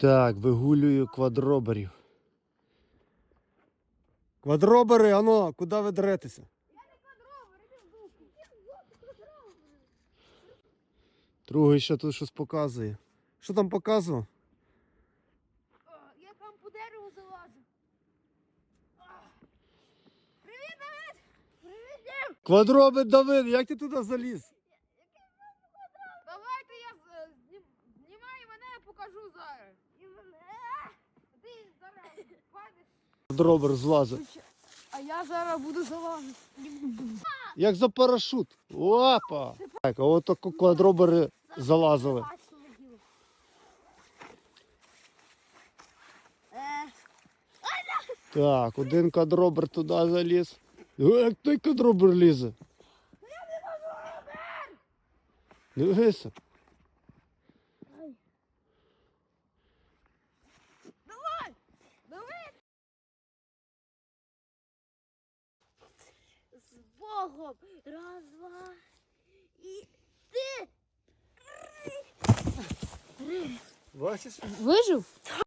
Так, вигулюю квадроберів. Квадробери, ано, куди ви дретеся? Другий ще тут щось показує. Що там показував? Я там по дереву залазив. Привіт, Давид! Привіт, Дім! Квадробер Давид, як ти туди заліз? Покажу зараз. І мене. Ти зараз падеш. Квадробер злазить. А я зараз буду залазити. Як за парашут. Опа! Так, а от квадробери залазили. Е, Так, один квадробер туди заліз. Як той квадробер лізе? Дивися. З Богом! Раз, два. І ти! Бачиш? Вижив?